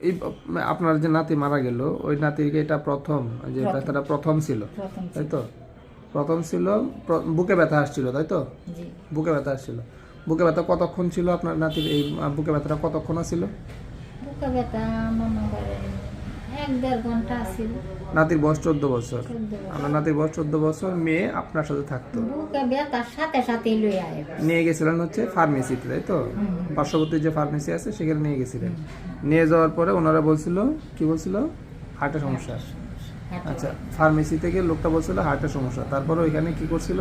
এই আপনার যে নাতি মারা গেল ওই নাতিকে এটা প্রথম? যে ব্যথাটা প্রথম ছিল? তাই তো? প্রথম ছিল বুকে ব্যথা আসছিল তাই তো? বুকে ব্যথা আসছিল। বুকে ব্যথা কতক্ষণ ছিল আপনার নাতির? এই বুকে ব্যথাটা কতক্ষণ ছিল? বুকে ব্যথা এক দেড় ঘণ্টা ছিল নাতির বয়স চোদ্দ বছর। আপনার নাতির বয়স চোদ্দ বছর মেয়ে আপনার সাথে থাকতো। বুকে ব্যথার সাথে সাথে লই আয়। নিয়ে গেছিলেন হচ্ছে ফার্মেসিতে তাই তো? পার্শ্ববর্তী যে ফার্মেসি আছে সেখানে নিয়ে গেছিলেন। নিয়ে যাওয়ার পরে ওনারা বলছিল কি বলছিল? হার্টের সমস্যা। আচ্ছা ফার্মেসি থেকে লোকটা বলছিল হার্টের সমস্যা। তারপরে ওইখানে কি করছিল?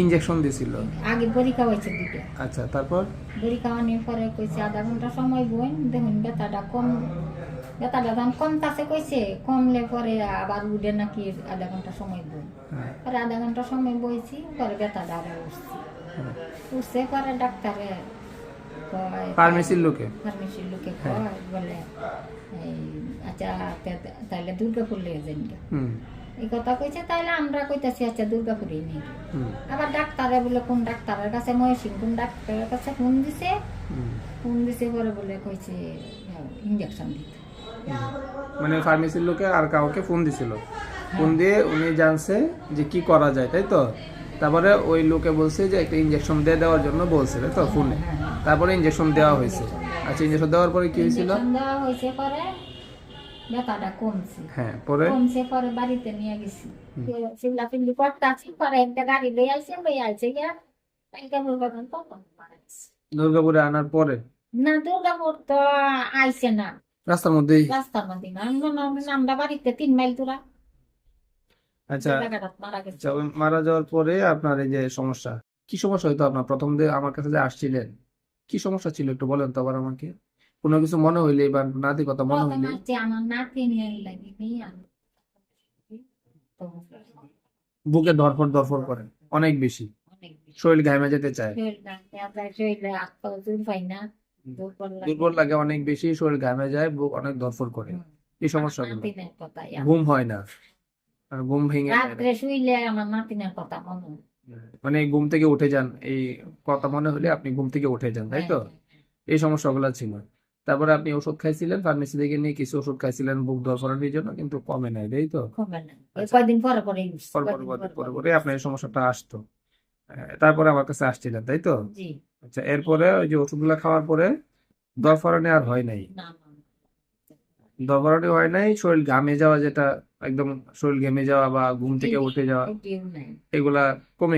ইনজেকশন দিছিল। আগে পরীক্ষা হয়েছে দুটো। আচ্ছা তারপর? বড়ি খাওয়ানোর পরে কইছে আধা ঘণ্টা সময় বোন দেখুন ব্যথাটা কম। ব্যথাটা যখন কমতাছে কইছে কমলে পরে আবার উঠে নাকি আধা ঘণ্টা সময় হ্যাঁ, পরে আধা ঘণ্টা সময় বইছি পরে ব্যথাটা আরও উঠছে। হ্যাঁ। উঠছে পরে ডাক্তারে ফার্মেসির লোকে? ফার্মেসির লোকে কয় বলে এই আচ্ছা তাহলে দুর্গাপুর লিয়ে। হুম। এই কথা কইছে তাইলে আমরা কইতাছি আচ্ছা দুর্গাপুরে নিয়ে গে। হুম। আবার ডাক্তারে বলে কোন ডাক্তারের কাছে? মহেশিং কোন ডাক্তারের কাছে? ফোন দিছে। ফোন দিছে পরে বলে কইছে ইঞ্জেকশন দিতে। মানে ফার্মেসির লোকে আর কাউকে ফোন দিছিল। ফোন দিয়ে উনি জানছে যে কি করা যায় তাই তো? তারপরে ওই লোকে বলছে যে একটা ইনজেকশন দিয়ে দেওয়ার জন্য বলছে তাই তো ফোনে তারপরে ইনজেকশন দেওয়া হয়েছে। আচ্ছা ইনজেকশন দেওয়ার পরে কি হয়েছিল? দেওয়া হয়েছে পরে ব্যথাটা কমছে। হ্যাঁ পরে? কমছে পরে বাড়িতে নিয়ে গেছি। চিল্লা চিল্লি করতে পরে একটা গাড়ি লই আইছে লই আইছে গিয়া কালকে বলবেন তখন মারা গেছে। দুর্গাপুরে আনার পরে? না দুর্গাপুর তো আইছে না। রাস্তার মধ্যেই? রাস্তার মধ্যে আমরা বাড়িতে তিন মাইল দূরা। আচ্ছা মারা আচ্ছা মারা যাওয়ার পরে আপনার এই যে সমস্যা কি সমস্যা হইতো আপনার? প্রথম দিয়ে আমার কাছে যে আসছিলেন কি সমস্যা ছিল একটু বলেন তো আবার আমাকে? কোনো কিছু মনে হইলে বা নাতি কথা মনে হইলে? আমার নাতি নিয়ে বুকে ধরফর ধরফর করেন অনেক বেশি। শরীর ঘামে যেতে চায়। শরীর টানতে আবার শরীরে হাত পা না। দুর্বল লাগে। অনেক বেশি শরীর ঘামে যায় বুক অনেক ধরফর করে। এই সমস্যাগুলো ঘুম হয় না। আর ঘুম ভেঙে যায় রাত্রে শুইলে আমার নাতিনের কথা মনে হয়। মানে ঘুম থেকে উঠে যান এই কথা মনে হলে আপনি ঘুম থেকে উঠে যান তাই তো? এই সমস্যাগুলো ছিল। তারপরে আপনি ওষুধ খাইছিলেন ফার্মেসি থেকে নিয়ে কিছু ওষুধ খাইছিলেন বুক ধরফরানির জন্য কিন্তু কমে নাই তাই তো? কমে না। ওই পরে পরে পর পর পর পরে আপনার এই সমস্যাটা আসতো। তারপরে আমার কাছে আসছিলেন তাই তো? জি। আচ্ছা এরপরে ওই যে ওষুধগুলো খাওয়ার পরে দরফরানি আর হয় নাই। দরফরানি হয় নাই শরীর ঘামে যাওয়া যেটা একদম শরীর ঘেমে যাওয়া বা ঘুম থেকে উঠে যাওয়া এগুলা কমে